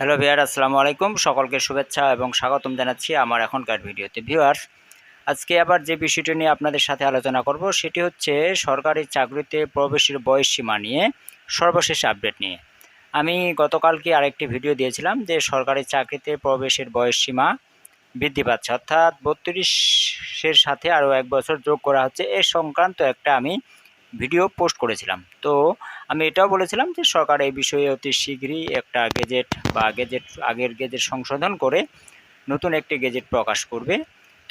Hello ভিয়ার আসসালামু আলাইকুম। সকলকে শুভেচ্ছা এবং স্বাগতম জানাচ্ছি আমার এখনকার ভিডিওতে। ভিউয়ার্স, আজকে আবার যে বিষয়টি নিয়ে আপনাদের সাথে আলোচনা করব, সেটি হচ্ছে সরকারি চাকরিতে প্রবেশের বয়স সীমা নিয়ে সর্বশেষ আপডেট নিয়ে। আমি গতকালকে আরেকটি ভিডিও দিয়েছিলাম যে সরকারি চাকরিতে প্রবেশের বয়স সীমা বৃদ্ধি পাচ্ছে। অর্থাৎ বত্রিশের সাথে আরও এক বছর যোগ করা হচ্ছে। এ সংক্রান্ত একটা আমি ভিডিও পোস্ট করেছিলাম। তো আমি এটাও বলেছিলাম যে সরকার এই বিষয়ে অতি শীঘ্রই একটা গেজেট বা গেজেট, আগের গেজেট সংশোধন করে নতুন একটি গেজেট প্রকাশ করবে।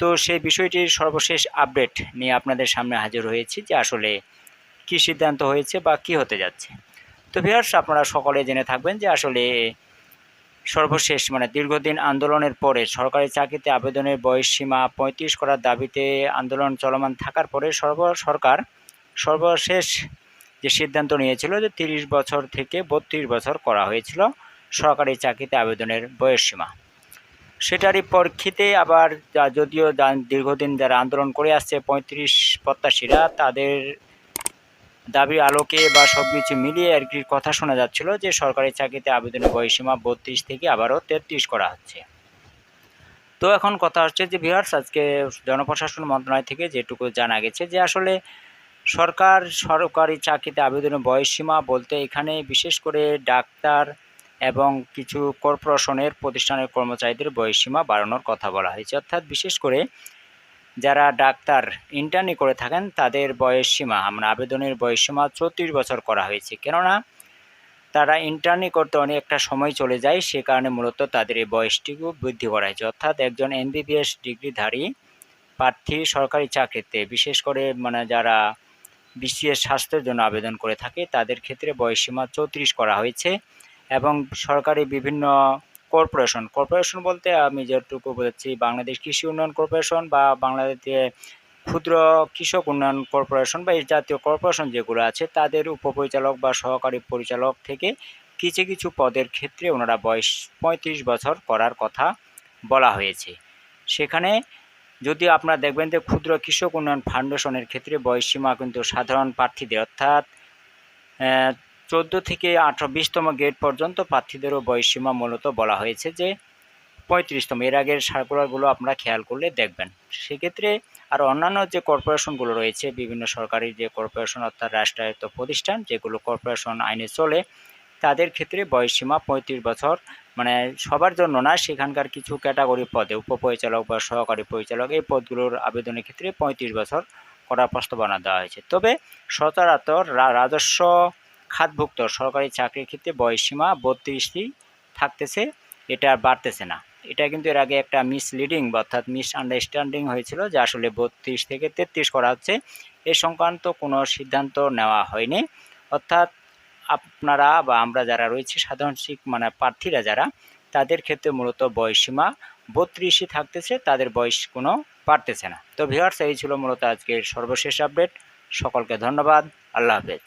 তো সেই বিষয়টির সর্বশেষ আপডেট নিয়ে আপনাদের সামনে হাজির হয়েছি যে আসলে কি সিদ্ধান্ত হয়েছে বা কি হতে যাচ্ছে। তো ভিয়ার্স আপনারা সকলে জেনে থাকবেন যে আসলে সর্বশেষ মানে দীর্ঘদিন আন্দোলনের পরে সরকারি চাকরিতে আবেদনের বয়স সীমা পঁয়ত্রিশ করার দাবিতে আন্দোলন চলমান থাকার পরে সর্ব, সরকার সর্বশেষ যে সিদ্ধান্ত নিয়েছিল যে তিরিশ বছর থেকে বত্রিশ বছর করা হয়েছিল সরকারি চাকরিতে আবেদনের বয়সসীমা। সেটারই পরক্ষিতে আবার যদিও দীর্ঘদিন যারা আন্দোলন করে আসছে পঁয়ত্রিশ প্রত্যাশীরা, তাদের দাবির আলোকে বা সব কিছু মিলিয়ে আর কি কথা শোনা যাচ্ছিল যে সরকারি চাকরিতে আবেদনের বয়সীমা বত্রিশ থেকে আবারও তেত্রিশ করা হচ্ছে। তো এখন কথা হচ্ছে যে বিহার্স আজকে জনপ্রশাসন মন্ত্রণালয় থেকে যেটুকু জানা গেছে যে আসলে সরকার সরকারি চাকরিতে আবেদনের বয়সসীমা বলতে এখানে বিশেষ করে ডাক্তার এবং কিছু কর্পোরেশনের প্রতিষ্ঠানের কর্মচারীদের বয়সসীমা বাড়ানোর কথা বলা হয়েছে। অর্থাৎ বিশেষ করে যারা ডাক্তার ইন্টার্নি করে থাকেন, তাদের বয়সসীমা আমরা আবেদনের বয়সসীমা চৌত্রিশ বছর করা হয়েছে। কেননা তারা ইন্টার্নি করতে অনেক একটা সময় চলে যায়, সে কারণে মূলত তাদের এই বয়সটিকে বৃদ্ধি করা হয়েছে। অর্থাৎ একজন এমবিবিএস ডিগ্রিধারী প্রার্থী সরকারি চাকরিতে, বিশেষ করে মানে যারা বিসিএস স্বাস্থ্যের জন্য আবেদন করে থাকে। তাদের ক্ষেত্রে বয়সসীমা চৌত্রিশ করা হয়েছে এবং সরকারি বিভিন্ন কর্পোরেশন কর্পোরেশন বলতে আমি যেটুকু বলেছি বাংলাদেশ কৃষি উন্নয়ন কর্পোরেশন বা বাংলাদেশে ক্ষুদ্র কৃষক উন্নয়ন কর্পোরেশন বা এই জাতীয় কর্পোরেশন যেগুলো আছে, তাদের উপপরিচালক বা সহকারী পরিচালক থেকে কিছু কিছু পদের ক্ষেত্রে ওনারা বয়স পঁয়ত্রিশ বছর করার কথা বলা হয়েছে। সেখানে যদি আপনারা দেখবেন যে ক্ষুদ্র কৃষক উন্নয়ন ফাউন্ডেশনের ক্ষেত্রে বয়সসীমা কিন্তু সাধারণ প্রার্থীদের, অর্থাৎ চোদ্দ থেকে আঠারো বিশতম গেট পর্যন্ত প্রার্থীদেরও বয়সসীমা মূলত বলা হয়েছে যে পঁয়ত্রিশতম। এর আগের সার্কুলারগুলো আপনারা খেয়াল করলে দেখবেন। সেক্ষেত্রে আর অন্যান্য যে কর্পোরেশনগুলো রয়েছে, বিভিন্ন সরকারি যে কর্পোরেশন অর্থাৎ রাষ্ট্রায়ত্ত প্রতিষ্ঠান, যেগুলো কর্পোরেশন আইনে চলে তাদের ক্ষেত্রে বয়সসীমা পঁয়ত্রিশ বছর। মানে সবার জন্য না, সেখানকার কিছু ক্যাটাগরি পদে, উপপরিচালক বা সহকারী পরিচালক, এই পদগুলোর আবেদনের ক্ষেত্রে পঁয়ত্রিশ বছর করার প্রস্তাবনা দেওয়া হয়েছে। তবে সচরাচর রাজস্ব খাতভুক্ত সরকারি চাকরির ক্ষেত্রে বয়সসীমা বত্রিশটি থাকতেছে, এটা আর বাড়তেছে না। এটা কিন্তু এর আগে একটা মিসলিডিং অর্থাৎ মিস আন্ডারস্ট্যান্ডিং হয়েছিল যে আসলে বত্রিশ থেকে তেত্রিশ করা হচ্ছে। এ সংক্রান্ত কোনো সিদ্ধান্ত নেওয়া হয়নি। অর্থাৎ আপনারা বা আমরা যারা রয়েছি, সাধারণ শিখ মানে প্রার্থীরা যারা, তাদের ক্ষেত্রে মূলত বয়সীমা বত্রিশই থাকতেছে, তাদের বয়স কোনো বাড়তেছে না। তো ভিওয়ার্স এই ছিল মূলত আজকের সর্বশেষ আপডেট সকলকে ধন্যবাদ। আল্লাহ হাফেজ।